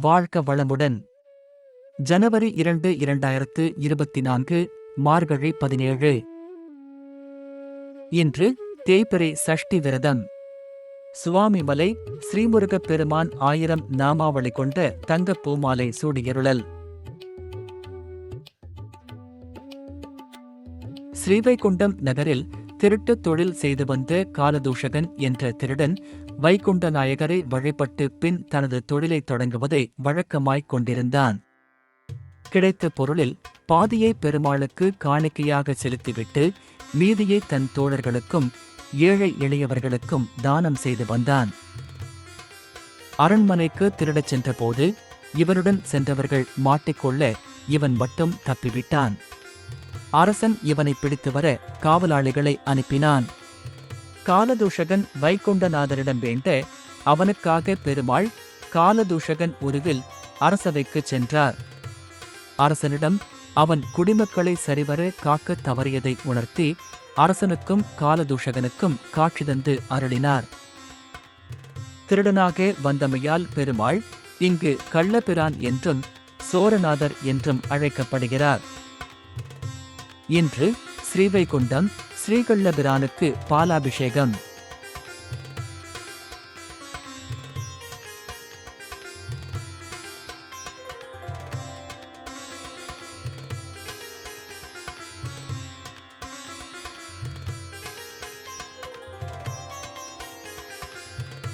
வாழ்க வளமுடன். ஜனவரி இரண்டு இரண்டாயிரத்து இருபத்தி நான்கு மார்கழி பதினேழு. இன்று தேய்பிரை சஷ்டி விரதம். சுவாமிமலை ஸ்ரீமுருகப் பெருமான் ஆயிரம் நாமாவளி கொண்ட தங்கப் பூமாலை சூடியருளல். ஸ்ரீவைகுண்டம் நகரில் திருட்டுத் தொழில் செய்து வந்த காலதூஷகன் என்ற திருடன் வைகுண்ட நாயகரை வழிபட்டு பின் தனது தொழிலை தொடங்குவதை வழக்கமாய்க் கொண்டிருந்தான். கிடைத்த பொருளில் பாதியை பெருமாளுக்கு காணிக்கையாக செலுத்திவிட்டு மீதியை தன் தோழர்களுக்கும் ஏழை எளியவர்களுக்கும் தானம் செய்து வந்தான். அரண்மனைக்கு திருடச் சென்றபோது இவனுடன் சென்றவர்கள் மாட்டிக்கொள்ள இவன் மட்டும் தப்பிவிட்டான். அரசன் இவனை பிடித்து வர காவலாளிகளை அனுப்பினான். காலதூஷகன் வைகுண்டநாதரிடம் வேண்ட அவனுக்காக பெருமாள் காலதூஷகன் உருவில் அரசவைக்குச் சென்றார். அரசனிடம் அவன் குடிமக்களை சரிவர காக்கத் தவறியதை உணர்த்தி அரசனுக்கும் காலதூஷகனுக்கும் காட்சி தந்து அருளினார். திருடனாக வந்தமையால் பெருமாள் இங்கு கள்ளபிரான் என்றும் சோரநாதர் என்றும் அழைக்கப்படுகிறார். இன்று ஸ்ரீவைகுண்டம் ஸ்ரீகள்ளபிரானுக்கு பாலாபிஷேகம்.